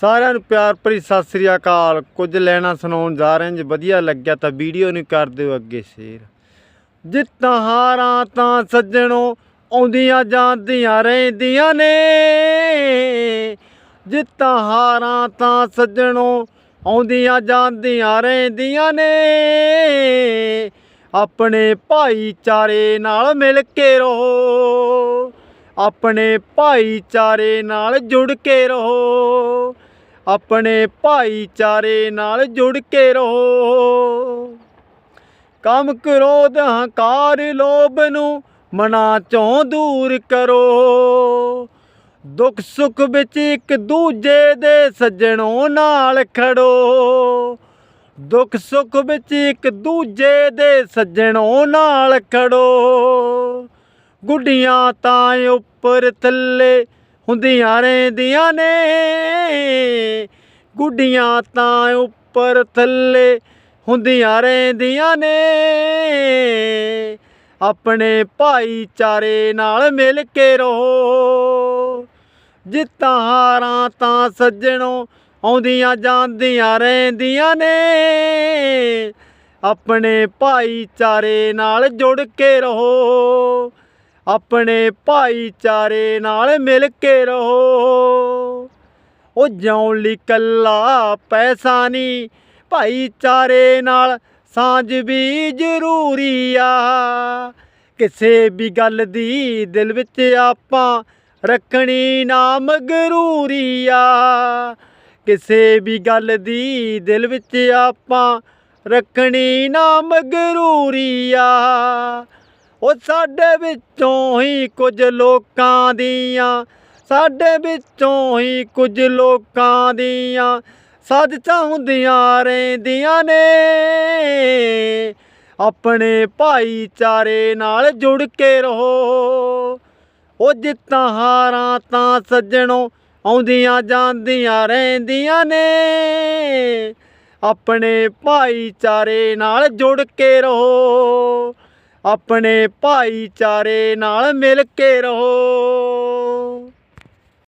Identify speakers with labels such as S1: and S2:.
S1: ਸਾਰਿਆਂ ਨੂੰ ਪਿਆਰ ਭਰੀ ਸਤਿ ਸ੍ਰੀ ਅਕਾਲ। ਕੁਝ ਲੈਣਾ ਸੁਣਾਉਣ ਜਾ ਰਹੇ ਜੇ ਵਧੀਆ ਲੱਗਿਆ ਤਾਂ ਵੀਡੀਓ ਨੂੰ ਕਰ ਦਿਓ ਅੱਗੇ ਸ਼ੇਅਰ। ਜਿੱਤਾਂ ਹਾਰਾਂ ਤਾਂ ਸੱਜਣੋ ਆਉਂਦੀਆਂ ਜਾਂਦੀਆਂ ਰਹਿੰਦੀਆਂ ਨੇ। ਜਿੱਤਾਂ ਹਾਰਾਂ ਤਾਂ ਸੱਜਣੋ ਆਉਂਦੀਆਂ ਜਾਂਦੀਆਂ ਰਹਿੰਦੀਆਂ ਨੇ। ਆਪਣੇ ਭਾਈਚਾਰੇ ਨਾਲ ਮਿਲ ਕੇ ਰਹੋ। ਆਪਣੇ ਭਾਈਚਾਰੇ ਨਾਲ ਜੁੜ ਕੇ ਰਹੋ। ਆਪਣੇ ਭਾਈਚਾਰੇ ਨਾਲ ਜੁੜ ਕੇ ਰਹੋ। ਕੰਮ ਕ੍ਰੋਧ, ਹੰਕਾਰ, ਲੋਭ ਨੂੰ ਮਨਾਂ ਚੋਂ ਦੂਰ ਕਰੋ। ਦੁੱਖ ਸੁੱਖ ਵਿੱਚ ਇੱਕ ਦੂਜੇ ਦੇ ਸੱਜਣੋਂ ਨਾਲ ਖੜੋ। ਦੁੱਖ ਸੁੱਖ ਵਿੱਚ ਇੱਕ ਦੂਜੇ ਦੇ ਸੱਜਣੋਂ ਨਾਲ ਖੜੋ। ਗੁੱਡੀਆਂ ਤਾਂ ਉੱਪਰ ਥੱਲੇ ਹੁੰਦੀਆਂ ਰਹਿੰਦੀਆਂ ਨੇ। ਗੁੱਡੀਆਂ ਤਾਂ ਉੱਪਰ ਥੱਲੇ ਹੁੰਦੀਆਂ ਰਹਿੰਦੀਆਂ ਨੇ। ਆਪਣੇ ਭਾਈਚਾਰੇ ਨਾਲ ਮਿਲ ਕੇ ਰਹੋ। ਜਿੱਤਾਂ ਹਾਰਾਂ ਤਾਂ ਸੱਜਣੋਂ ਆਉਂਦੀਆਂ ਜਾਂਦੀਆਂ ਰਹਿੰਦੀਆਂ ਨੇ। ਆਪਣੇ ਭਾਈਚਾਰੇ ਨਾਲ ਜੁੜ ਕੇ ਰਹੋ। ਆਪਣੇ ਭਾਈਚਾਰੇ ਨਾਲ ਮਿਲ ਕੇ ਰਹੋ। ਉਹ ਜਿਉਣ ਲਈ ਕੱਲਾ ਪੈਸਾ ਨਹੀਂ। ਭਾਈਚਾਰੇ ਨਾਲ ਸਾਂਝ ਵੀ ਜ਼ਰੂਰੀ ਆ। ਕਿਸੇ ਵੀ ਗੱਲ ਦੀ ਦਿਲ ਵਿੱਚ ਆਪਾਂ ਰੱਖਣੀ ਨਾ ਮਗਰੂਰੀ ਆ। ਕਿਸੇ ਵੀ ਗੱਲ ਦੀ ਦਿਲ ਵਿੱਚ ਆਪਾਂ ਰੱਖਣੀ ਨਾ ਮਗਰੂਰੀ ਆ। ਉਹ ਸਾਡੇ ਵਿੱਚੋਂ ਹੀ ਕੁਝ ਲੋਕਾਂ ਦੀਆਂ ਸਾਡੇ ਵਿੱਚੋਂ ਹੀ ਕੁਝ ਲੋਕਾਂ ਦੀਆਂ ਸਾਜ਼ਿਸ਼ਾਂ ਹੁੰਦੀਆਂ ਰਹਿੰਦੀਆਂ ਨੇ। ਆਪਣੇ ਭਾਈਚਾਰੇ ਨਾਲ ਜੁੜ ਕੇ ਰਹੋ। ਉਹ ਜਿੱਤਾਂ ਹਾਰਾਂ ਤਾਂ ਸੱਜਣੋਂ ਆਉਂਦੀਆਂ ਜਾਂਦੀਆਂ ਰਹਿੰਦੀਆਂ ਨੇ। ਆਪਣੇ ਭਾਈਚਾਰੇ ਨਾਲ ਜੁੜ ਕੇ ਰਹੋ। ਆਪਣੇ ਭਾਈਚਾਰੇ ਨਾਲ ਮਿਲ ਕੇ ਰਹੋ।